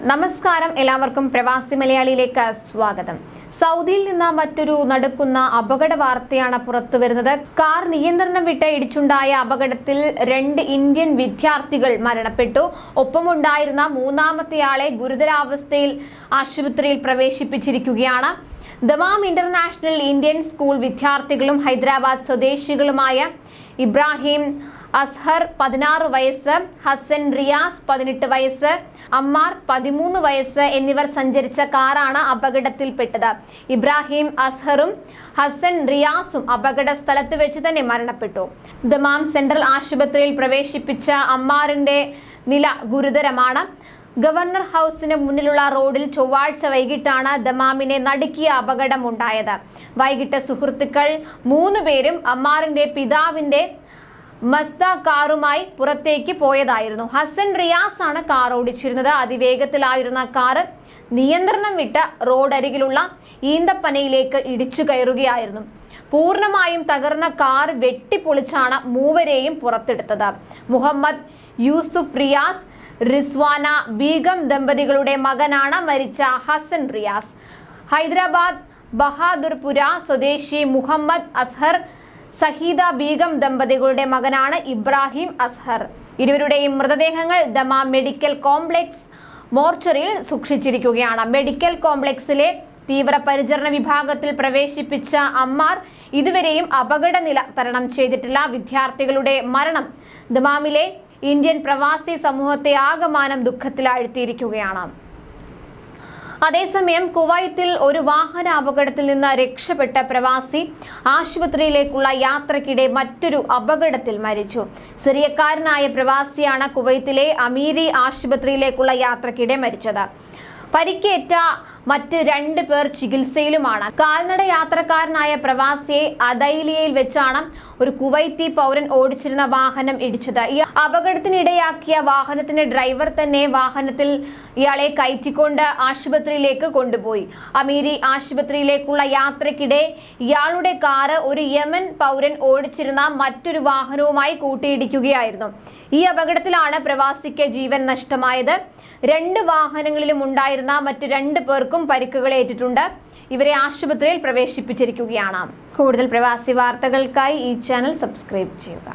നമസ്കാരം. എല്ലാവർക്കും പ്രവാസി മലയാളിയിലേക്ക് സ്വാഗതം. സൗദിയിൽ നിന്ന് മറ്റൊരു നടക്കുന്ന അപകട വാർത്തയാണ് പുറത്തു വരുന്നത്. കാർ നിയന്ത്രണം വിട്ട് ഇടിച്ചുണ്ടായ അപകടത്തിൽ രണ്ട് ഇന്ത്യൻ വിദ്യാർത്ഥികൾ മരണപ്പെട്ടു. ഒപ്പമുണ്ടായിരുന്ന മൂന്നാമത്തെയാളെ ഗുരുതരാവസ്ഥയിൽ ആശുപത്രിയിൽ പ്രവേശിപ്പിച്ചിരിക്കുകയാണ്. ദമാം ഇന്റർനാഷണൽ ഇന്ത്യൻ സ്കൂൾ വിദ്യാർത്ഥികളും ഹൈദരാബാദ് സ്വദേശികളുമായ ഇബ്രാഹിം അസ്ഹർ പതിനാറ് വയസ്സ് ഹസൻ റിയാസ് പതിനെട്ട് വയസ്സ് അമ്മാർ പതിമൂന്ന് വയസ്സ് എന്നിവർ സഞ്ചരിച്ച കാറാണ് അപകടത്തിൽപ്പെട്ടത്. ഇബ്രാഹിം അസ്ഹറും ഹസൻ റിയാസും അപകട സ്ഥലത്ത് വെച്ച് തന്നെ മരണപ്പെട്ടു. ദമാം സെൻട്രൽ ആശുപത്രിയിൽ പ്രവേശിപ്പിച്ച അമ്മാറിന്റെ നില ഗുരുതരമാണ്. ഗവർണർ ഹൗസിന് മുന്നിലുള്ള റോഡിൽ ചൊവ്വാഴ്ച വൈകിട്ടാണ് ദമാമിനെ നടുക്കിയ അപകടമുണ്ടായത്. വൈകിട്ട് സുഹൃത്തുക്കൾ മൂന്ന് പേരും അമ്മാറിന്റെ പിതാവിന്റെ മസ്ത കാറുമായി പുറത്തേക്ക് പോയതായിരുന്നു. ഹസൻ റിയാസ് ആണ് കാർ ഓടിച്ചിരുന്നത്. അതിവേഗത്തിലായിരുന്ന കാറ് നിയന്ത്രണം വിട്ട റോഡരികിലുള്ള ഈന്തപ്പനയിലേക്ക് ഇടിച്ചു കയറുകയായിരുന്നു. പൂർണമായും തകർന്ന കാർ വെട്ടിപ്പൊളിച്ചാണ് മൂവരെയും പുറത്തെടുത്തത്. മുഹമ്മദ് യൂസുഫ് റിയാസ് റിസ്വാന ബീഗം ദമ്പതികളുടെ മകനാണ് മരിച്ച ഹസൻ റിയാസ്. ഹൈദരാബാദ് ബഹാദുർപുര സ്വദേശി മുഹമ്മദ് അസ്ഹർ സഹീദ ബീഗം ദമ്പതികളുടെ മകനാണ് ഇബ്രാഹിം അസ്ഹർ. ഇരുവരുടെയും മൃതദേഹങ്ങൾ ദമാം മെഡിക്കൽ കോംപ്ലക്സ് മോർച്ചറിയിൽ സൂക്ഷിച്ചിരിക്കുകയാണ്. മെഡിക്കൽ കോംപ്ലക്സിലെ തീവ്രപരിചരണ വിഭാഗത്തിൽ പ്രവേശിപ്പിച്ച അമ്മാർ ഇതുവരെയും അപകടനില തരണം ചെയ്തിട്ടില്ല. വിദ്യാർത്ഥികളുടെ മരണം ദമാമിലെ ഇന്ത്യൻ പ്രവാസി സമൂഹത്തെ ആകമാനം ദുഃഖത്തിലാഴ്ത്തിയിരിക്കുകയാണ്. അതേസമയം കുവൈത്തിൽ ഒരു വാഹന അപകടത്തിൽ നിന്ന് രക്ഷപ്പെട്ട പ്രവാസി ആശുപത്രിയിലേക്കുള്ള യാത്രക്കിടെ മറ്റൊരു അപകടത്തിൽ മരിച്ചു. സിറിയക്കാരനായ പ്രവാസിയാണ് കുവൈത്തിലെ അമീരി ആശുപത്രിയിലേക്കുള്ള യാത്രക്കിടെ മരിച്ചത്. പരിക്കേറ്റ മറ്റ് രണ്ട് പേർ ചികിത്സയിലുമാണ്. കാൽനട യാത്രക്കാരനായ പ്രവാസിയെ അതൈലിയയിൽ വെച്ചാണ് ഒരു കുവൈത്തി പൗരൻ ഓടിച്ചിരുന്ന വാഹനം ഇടിച്ചത്. ഈ അപകടത്തിനിടയാക്കിയ വാഹനത്തിന്റെ ഡ്രൈവർ തന്നെ വാഹനത്തിൽ ഇയാളെ കയറ്റിക്കൊണ്ട് ആശുപത്രിയിലേക്ക് കൊണ്ടുപോയി. അമീരി ആശുപത്രിയിലേക്കുള്ള യാത്രക്കിടെ ഇയാളുടെ കാറ് ഒരു യമൻ പൗരൻ ഓടിച്ചിരുന്ന മറ്റൊരു വാഹനവുമായി കൂട്ടിയിടിക്കുകയായിരുന്നു. ഈ അപകടത്തിലാണ് പ്രവാസിക്ക് ജീവൻ നഷ്ടമായത്. രണ്ട് വാഹനങ്ങളിലും ഉണ്ടായിരുന്ന മറ്റ് രണ്ട് പേർക്കും പരിക്കുകൾ ഏറ്റിട്ടുണ്ട്. ഇവരെ ആശുപത്രിയിൽ പ്രവേശിപ്പിച്ചിരിക്കുകയാണ്. കൂടുതൽ പ്രവാസി വാർത്തകൾക്കായി ഈ ചാനൽ സബ്സ്ക്രൈബ് ചെയ്യുക.